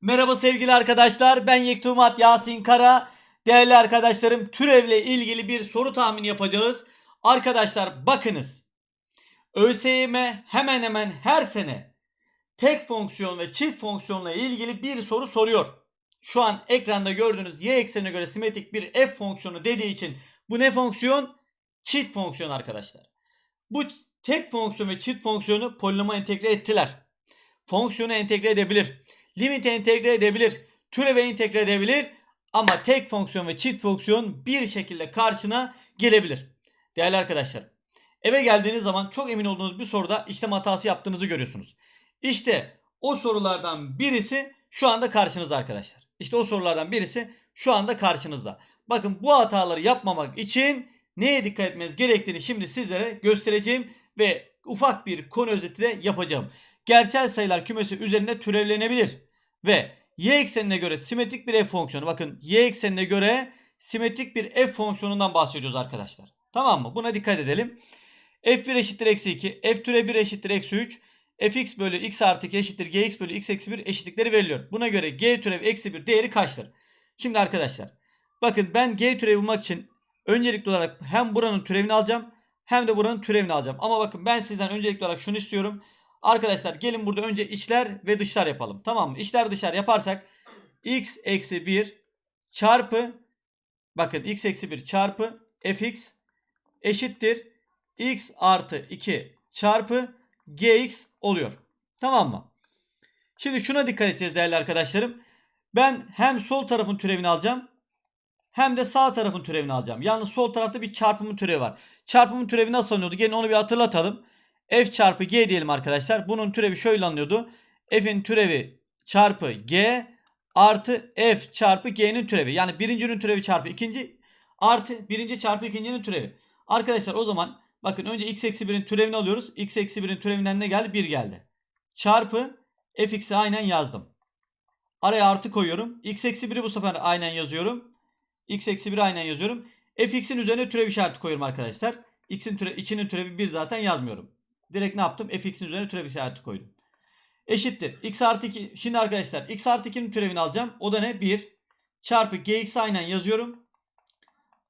Merhaba sevgili arkadaşlar. Ben Yektumat Yasin Kara. Değerli arkadaşlarım, türevle ilgili bir soru tahmini yapacağız. Arkadaşlar bakınız. ÖSYM hemen hemen her sene tek fonksiyon ve çift fonksiyonla ilgili bir soru soruyor. Şu an ekranda gördüğünüz y eksenine göre simetrik bir f fonksiyonu dediği için bu ne fonksiyon? Çift fonksiyon arkadaşlar. Bu tek fonksiyon ve çift fonksiyonu polinoma entegre ettiler. Fonksiyonu entegre edebilir. Limite entegre edebilir. Türeve entegre edebilir. Ama tek fonksiyon ve çift fonksiyon bir şekilde karşına gelebilir. Değerli arkadaşlar. Eve geldiğiniz zaman çok emin olduğunuz bir soruda işlem hatası yaptığınızı görüyorsunuz. İşte o sorulardan birisi şu anda karşınızda arkadaşlar. İşte o sorulardan birisi şu anda karşınızda. Bakın bu hataları yapmamak için neye dikkat etmeniz gerektiğini şimdi sizlere göstereceğim ve ufak bir konu özeti de yapacağım. Gerçel sayılar kümesi üzerinde türevlenebilir ve y eksenine göre simetrik bir f fonksiyonu. Bakın y eksenine göre simetrik bir f fonksiyonundan bahsediyoruz arkadaşlar. Tamam mı? Buna dikkat edelim. f1 eşittir eksi 2, f türe 1 eşittir eksi 3, fx bölü x artı 2 eşittir gx bölü x eksi 1 eşitlikleri veriliyor. Buna göre g türev eksi 1 değeri kaçtır? Şimdi arkadaşlar bakın ben g türevi bulmak için öncelikli olarak hem buranın türevini alacağım hem de buranın türevini alacağım. Ama bakın ben sizden öncelikli olarak şunu istiyorum. Arkadaşlar gelin burada önce içler ve dışlar yapalım. Tamam mı? İçler dışlar yaparsak x eksi 1 çarpı bakın x eksi 1 çarpı fx eşittir x artı 2 çarpı gx oluyor. Tamam mı? Şimdi şuna dikkat edeceğiz değerli arkadaşlarım. Ben hem sol tarafın türevini alacağım hem de sağ tarafın türevini alacağım. Yalnız sol tarafta bir çarpımın türevi var. Çarpımın türevi nasıl alınıyordu? Gelin onu bir hatırlatalım. F çarpı G diyelim arkadaşlar. Bunun türevi şöyle alınıyordu. F'in türevi çarpı G artı F çarpı G'nin türevi. Yani birincinin türevi çarpı ikinci artı birinci çarpı ikincinin türevi. Arkadaşlar o zaman bakın önce x eksi 1'in türevini alıyoruz. x eksi 1'in türevinden ne geldi? 1 geldi. Çarpı fx'i aynen yazdım. Araya artı koyuyorum. x eksi 1'i bu sefer aynen yazıyorum. x eksi 1'i aynen yazıyorum. fx'in üzerine türev işareti koyuyorum arkadaşlar. x'in türe, içinin türevi 1 zaten yazmıyorum. Direkt ne yaptım? fx'in üzerine türev işareti koydum. Eşittir. x artı 2. Şimdi arkadaşlar x artı 2'nin türevini alacağım. O da ne? 1. Çarpı gx aynen yazıyorum.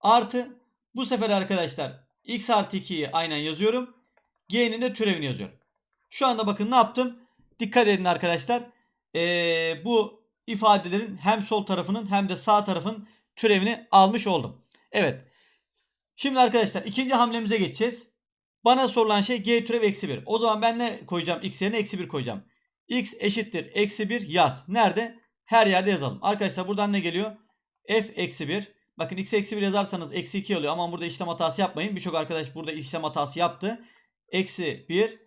Artı bu sefer arkadaşlar x artı 2'yi aynen yazıyorum. g'nin de türevini yazıyorum. Şu anda bakın ne yaptım? Dikkat edin arkadaşlar. Ee, bu ifadelerin hem sol tarafının hem de sağ tarafın türevini almış oldum. Evet. Şimdi arkadaşlar ikinci hamlemize geçeceğiz. Bana sorulan şey g türev eksi 1. O zaman ben ne koyacağım? x yerine eksi 1 koyacağım. x eşittir eksi 1 yaz. Nerede? Her yerde yazalım. Arkadaşlar buradan ne geliyor? f eksi 1. Bakın x eksi 1 yazarsanız eksi 2 oluyor. Ama burada işlem hatası yapmayın. Birçok arkadaş burada işlem hatası yaptı. Eksi 1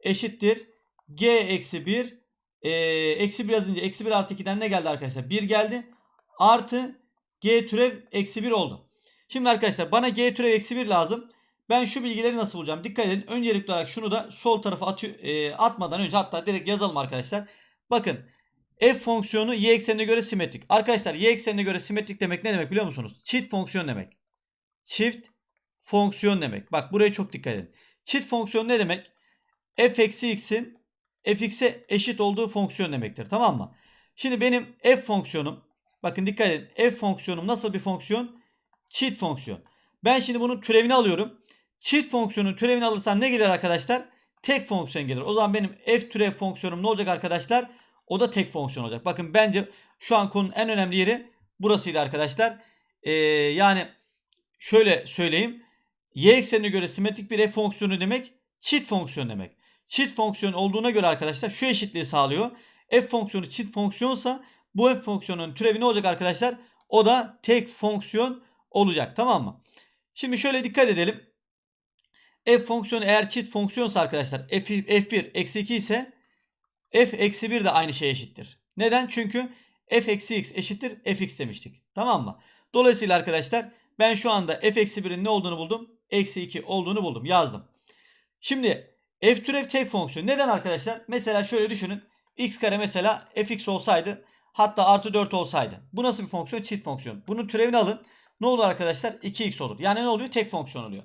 eşittir. g eksi 1. Ee, eksi 1 yazınca eksi 1 artı 2'den ne geldi arkadaşlar? 1 geldi. Artı g türev eksi 1 oldu. Şimdi arkadaşlar bana g türev eksi 1 lazım. Ben şu bilgileri nasıl bulacağım? Dikkat edin. Öncelikli olarak şunu da sol tarafa atıyor, e, atmadan önce hatta direkt yazalım arkadaşlar. Bakın f fonksiyonu y eksenine göre simetrik. Arkadaşlar y eksenine göre simetrik demek ne demek biliyor musunuz? Çift fonksiyon demek. Çift fonksiyon demek. Bak buraya çok dikkat edin. Çift fonksiyon ne demek? f eksi x'in fx'e eşit olduğu fonksiyon demektir. Tamam mı? Şimdi benim f fonksiyonum bakın dikkat edin. f fonksiyonum nasıl bir fonksiyon? Çift fonksiyon. Ben şimdi bunun türevini alıyorum. Çift fonksiyonun türevini alırsam ne gelir arkadaşlar? Tek fonksiyon gelir. O zaman benim f türev fonksiyonum ne olacak arkadaşlar? O da tek fonksiyon olacak. Bakın bence şu an konunun en önemli yeri burasıydı arkadaşlar. Ee, yani şöyle söyleyeyim. Y eksenine göre simetrik bir f fonksiyonu demek çift fonksiyon demek. Çift fonksiyon olduğuna göre arkadaşlar şu eşitliği sağlıyor. F fonksiyonu çift fonksiyonsa bu f fonksiyonun türevi ne olacak arkadaşlar? O da tek fonksiyon olacak. Tamam mı? Şimdi şöyle dikkat edelim. F fonksiyonu eğer çift fonksiyonsa arkadaşlar f, f1 eksi 2 ise f eksi 1 de aynı şeye eşittir. Neden? Çünkü f eksi x eşittir fx demiştik. Tamam mı? Dolayısıyla arkadaşlar ben şu anda f eksi 1'in ne olduğunu buldum? Eksi 2 olduğunu buldum. Yazdım. Şimdi f türev tek fonksiyon. Neden arkadaşlar? Mesela şöyle düşünün. x kare mesela fx olsaydı hatta artı 4 olsaydı. Bu nasıl bir fonksiyon? Çift fonksiyon. Bunun türevini alın. Ne olur arkadaşlar? 2x olur. Yani ne oluyor? Tek fonksiyon oluyor.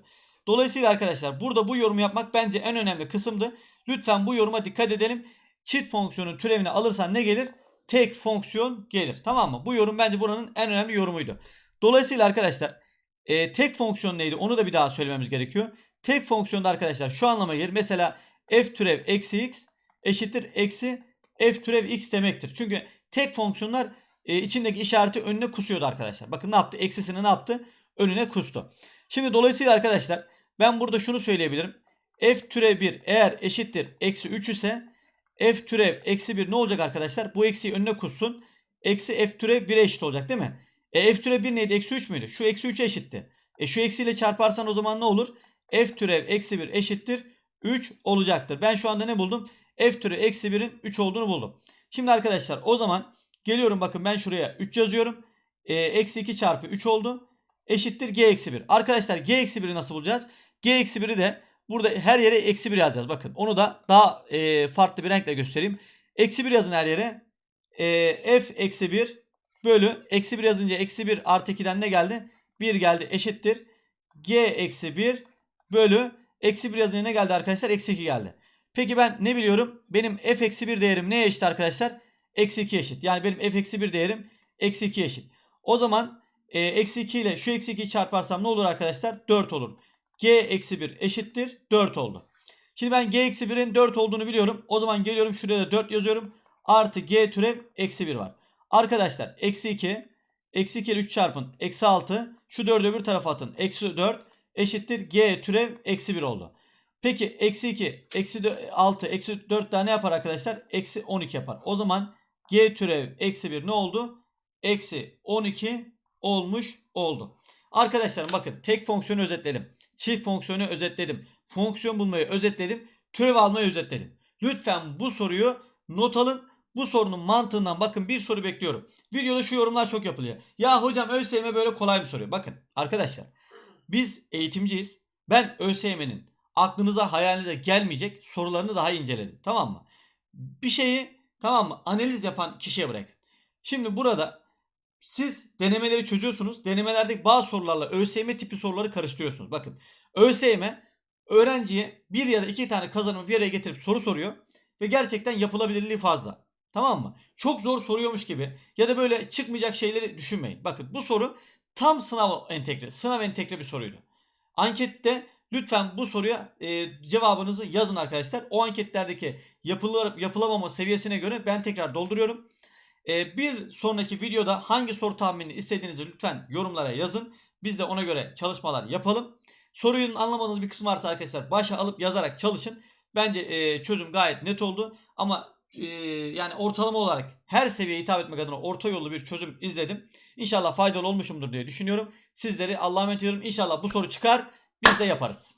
Dolayısıyla arkadaşlar burada bu yorumu yapmak bence en önemli kısımdı. Lütfen bu yoruma dikkat edelim. Çift fonksiyonun türevini alırsan ne gelir? tek fonksiyon gelir. Tamam mı? Bu yorum bence buranın en önemli yorumuydu. Dolayısıyla arkadaşlar e, tek fonksiyon neydi? Onu da bir daha söylememiz gerekiyor. Tek fonksiyonda arkadaşlar şu anlama gelir. Mesela f türev eksi x eşittir eksi f türev x demektir. Çünkü tek fonksiyonlar e, içindeki işareti önüne kusuyordu arkadaşlar. Bakın ne yaptı? Eksisini ne yaptı? Önüne kustu. Şimdi dolayısıyla arkadaşlar ben burada şunu söyleyebilirim. f türev 1 eğer eşittir eksi 3 ise f türev eksi 1 ne olacak arkadaşlar? Bu eksiyi önüne kussun. Eksi f türev 1'e eşit olacak değil mi? E, f türev 1 neydi? Eksi 3 müydü? Şu eksi 3'e eşitti. E, şu eksiyle çarparsan o zaman ne olur? f türev eksi 1 eşittir 3 olacaktır. Ben şu anda ne buldum? f türev eksi 1'in 3 olduğunu buldum. Şimdi arkadaşlar o zaman geliyorum bakın ben şuraya 3 yazıyorum. E, eksi 2 çarpı 3 oldu. Eşittir g eksi 1. Arkadaşlar g eksi 1'i nasıl bulacağız? G eksi 1'i de burada her yere eksi 1 yazacağız. Bakın onu da daha e, farklı bir renkle göstereyim. Eksi 1 yazın her yere. E, f eksi 1 bölü eksi 1 yazınca eksi 1 artı 2'den ne geldi? 1 geldi eşittir. g eksi 1 bölü eksi 1 yazınca ne geldi arkadaşlar? Eksi 2 geldi. Peki ben ne biliyorum? Benim f eksi 1 değerim neye eşit arkadaşlar? Eksi 2 eşit. Yani benim f eksi 1 değerim eksi 2 eşit. O zaman e, eksi 2 ile şu eksi 2'yi çarparsam ne olur arkadaşlar? 4 olur. G eksi 1 eşittir 4 oldu. Şimdi ben g eksi 1'in 4 olduğunu biliyorum. O zaman geliyorum şuraya da 4 yazıyorum. Artı g türev eksi 1 var. Arkadaşlar eksi 2 eksi 2 ile 3 çarpın eksi 6 şu 4'ü öbür tarafa atın eksi 4 eşittir g türev eksi 1 oldu. Peki eksi 2 eksi 6 eksi 4 daha ne yapar arkadaşlar? Eksi 12 yapar. O zaman g türev eksi 1 ne oldu? Eksi 12 olmuş oldu. Arkadaşlarım bakın tek fonksiyonu özetledim. Çift fonksiyonu özetledim. Fonksiyon bulmayı özetledim. Türev almayı özetledim. Lütfen bu soruyu not alın. Bu sorunun mantığından bakın bir soru bekliyorum. Videoda şu yorumlar çok yapılıyor. Ya hocam ÖSYM böyle kolay mı soruyor? Bakın arkadaşlar biz eğitimciyiz. Ben ÖSYM'nin aklınıza hayalinize gelmeyecek sorularını daha inceledim. Tamam mı? Bir şeyi tamam mı analiz yapan kişiye bırakın. Şimdi burada siz denemeleri çözüyorsunuz. Denemelerdeki bazı sorularla ÖSYM tipi soruları karıştırıyorsunuz. Bakın ÖSYM öğrenciye bir ya da iki tane kazanımı bir araya getirip soru soruyor. Ve gerçekten yapılabilirliği fazla. Tamam mı? Çok zor soruyormuş gibi ya da böyle çıkmayacak şeyleri düşünmeyin. Bakın bu soru tam sınav entegre, sınav entegre bir soruydu. Ankette lütfen bu soruya e, cevabınızı yazın arkadaşlar. O anketlerdeki yapılır, yapılamama seviyesine göre ben tekrar dolduruyorum. E, bir sonraki videoda hangi soru tahminini istediğinizi lütfen yorumlara yazın. Biz de ona göre çalışmalar yapalım. Sorunun anlamadığınız bir kısmı varsa arkadaşlar başa alıp yazarak çalışın. Bence e, çözüm gayet net oldu. Ama e, yani ortalama olarak her seviyeye hitap etmek adına orta yollu bir çözüm izledim. İnşallah faydalı olmuşumdur diye düşünüyorum. Sizleri Allah'a emanet ediyorum. İnşallah bu soru çıkar. Biz de yaparız.